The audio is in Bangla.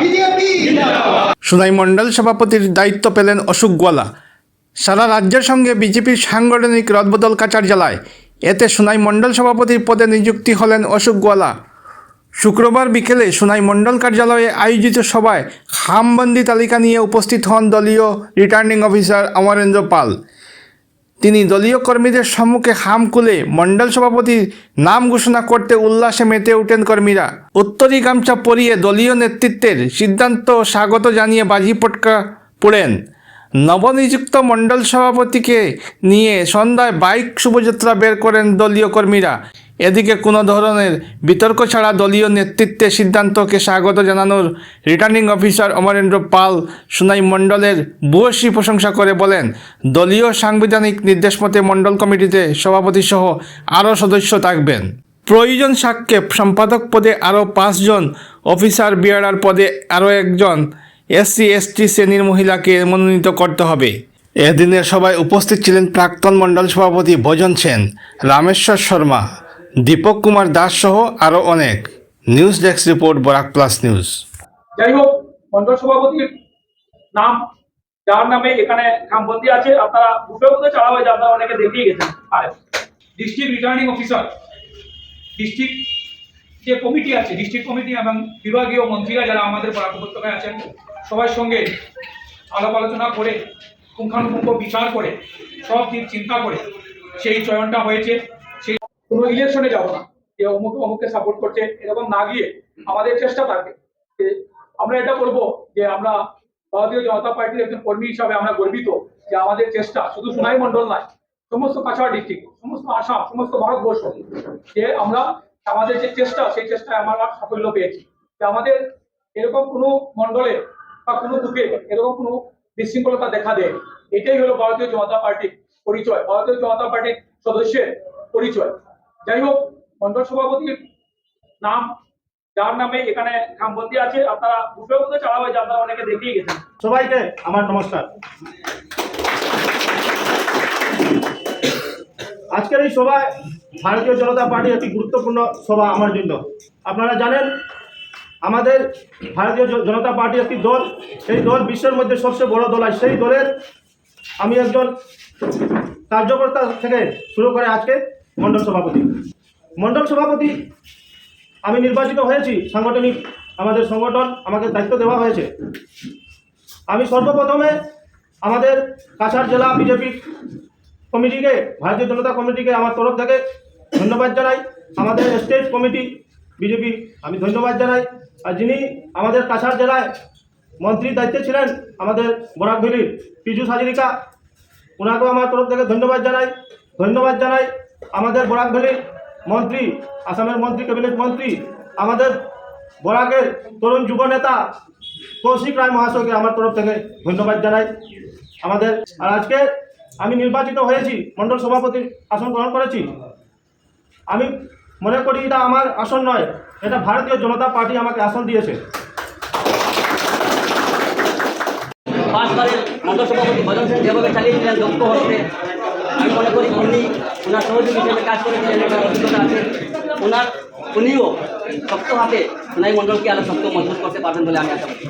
বিজেপি সুনাই মণ্ডল সভাপতির দায়িত্ব পেলেন অশোক গোয়ালা। সারা রাজ্যের সঙ্গে বিজেপির সাংগঠনিক রদবদল কাচার জ্বালায়। এতে সুনাই মণ্ডল সভাপতির পদে নিযুক্তি হলেন অশোক গোয়ালা। শুক্রবার বিকেলে সুনাই মণ্ডল কার্যালয়ে আয়োজিত সভায় খামবন্দি তালিকা নিয়ে উপস্থিত হন দলীয় রিটার্নিং অফিসার অমরেন্দ্র পাল। তিনি দলীয় কর্মীদের সম্মুখে হাম খুলে মণ্ডল সভাপতি নাম ঘোষণা করতে উল্লাসে মেতে ওঠেন কর্মীরা। উত্তরী গামছা পরিয়ে দলীয় নেতৃত্বের সিদ্ধান্ত স্বাগত জানিয়ে বাজি পটকা পড়েন। নবনিযুক্ত মণ্ডল সভাপতিকে নিয়ে সন্ধ্যায় বাইক শুভযাত্রা বের করেন দলীয় কর্মীরা। এদিকে কোনো ধরনের বিতর্ক ছাড়া দলীয় নেতৃত্বে সিদ্ধান্তকে স্বাগত জানানোর রিটার্নিং অফিসার অমরেন্দ্র পাল সুনাই মণ্ডলের ভূয়সী প্রশংসা করে বলেন, দলীয় সাংবিধানিক নির্দেশ মতে মণ্ডল কমিটিতে সভাপতি সহ আরও সদস্য থাকবেন। প্রয়োজন সাক্ষ্যে সম্পাদক পদে আরও পাঁচজন অফিসার বিয়ারার পদে আরও একজন, এসসি, এসটি শ্রেণির মহিলাকে মনোনীত করতে হবে। এদিনের সভায় উপস্থিত ছিলেন প্রাক্তন মণ্ডল সভাপতি ভজন সেন, রামেশ্বর শর্মা দীপক কুমার দাস সহ আরও অনেক। News desk report, Barak plus news. যাই হোক মন্ডল সভাপতির নাম, যার নামে এখানে খামবন্দি আছে, আপনারা গ্রুপের মধ্যে চালা হয়েছে আপনারা অনেকে দেখিয়ে গেছেন। আর ডিস্ট্রিক্ট রিটার্নিং অফিসার ডিস্ট্রিক্ট যে কমিটি আছে ডিস্ট্রিক্ট কমিটি এবং বিভাগীয় মন্ত্রীরা যারা আমাদের বরাক উপত্যকায় আছেন, সবার সঙ্গে আলাপ আলোচনা করে, পুঙ্খানুপুঙ্খ বিচার করে, সব দিক চিন্তা করে, সেই চয়নটা হয়েছে। কোনো ইলেকশনে যাব না। যে অমুক, অমুককে সাপোর্ট করছে, এরকম না গিয়ে আমাদের চেষ্টা থাকবে যে আমরা এটা বলব যে আমরা ভারতীয় জনতা পার্টির একজন কর্মী হিসাবে আমরা গর্বিত যে আমাদের চেষ্টা শুধু সোনাই মন্ডল নয়, সমস্ত কাছাড় ডিস্ট্রিক্ট, সমস্ত আসাম, সমস্ত ভারতবর্ষ, যে আমরা আমাদের যে চেষ্টা, সেই চেষ্টায় আমরা সাফল্য পেয়েছি। যে আমাদের এরকম কোনো মন্ডলে বা কোনো বুকে এরকম কোনো বিশৃঙ্খলতা দেখা দেয় এটাই হলো ভারতীয় জনতা পার্টির পরিচয়, ভারতীয় জনতা পার্টির সদস্যের পরিচয়। যাই হোক মন্ডল সভাপতির নাম, যার নামে এখানে খামবন্দি আছে আপনারা গ্রুপের মধ্যে চালা হয়েছে আপনারা অনেকে দেখিয়ে গেছেন। সবাইকে আমার নমস্কার। আজকের এই সভায় ভারতীয় জনতা পার্টি একটি গুরুত্বপূর্ণ সভা আমার জন্য। আপনারা জানেন, আমাদের ভারতীয় জনতা পার্টি একটি দল, সেই দল বিশ্বের মধ্যে সবচেয়ে বড় দল, আর সেই দলের আমি একজন কার্যকর্তা থেকে শুরু করে আজকে মণ্ডল সভাপতি। মণ্ডল সভাপতি, আমি নির্বাচিত হয়েছি, সাংগঠনিক আমাদের সংগঠন, আমাকে দায়িত্ব দেওয়া হয়েছে। আমি সর্বপ্রথমে আমাদের কাছাড় জেলা বিজেপি কমিটিকে, ভারতীয় জনতা কমিটিকে আমার তরফ থেকে ধন্যবাদ জানাই। আমাদের স্টেট কমিটি বিজেপি, আমি ধন্যবাদ জানাই। আর যিনি আমাদের কাছাড় জেলায় মন্ত্রীর দায়িত্বে ছিলেন, আমাদের বরাকভেলির পীযুষ হাজরিকা ওনাকেও আমার তরফ থেকে ধন্যবাদ জানাই। ধন্যবাদ জানাই। আমাদের বরাকভেলির মন্ত্রী, আসামের মন্ত্রী, ক্যাবিনেট মন্ত্রী, আমাদের বরাকের তরুণ যুব নেতা কৌশিক রায় মহাশয়কে আমার তরফ থেকে ধন্যবাদ জানাই। আমাদের, আর আজকে আমি নির্বাচিত হয়েছি, মণ্ডল সভাপতির আসন গ্রহণ করেছি। আমি মনে করি এটা আমার আসন নয়, এটা ভারতীয় জনতা পার্টি আমাকে আসন দিয়েছে। সভাপতি ভজন সেন যেভাবে চালিয়েছিলেন দক্ষ হস্তে আমি মনে করি উনি ওনার সহযোগী হিসেবে কাজ করেছিলেন ওনার অভিজ্ঞতা আছে। ওনার উনিও শক্ত হাতে ওনাই মণ্ডলকে আরও শক্ত মজবুত করতে পারবেন বলে আমি আশা করি।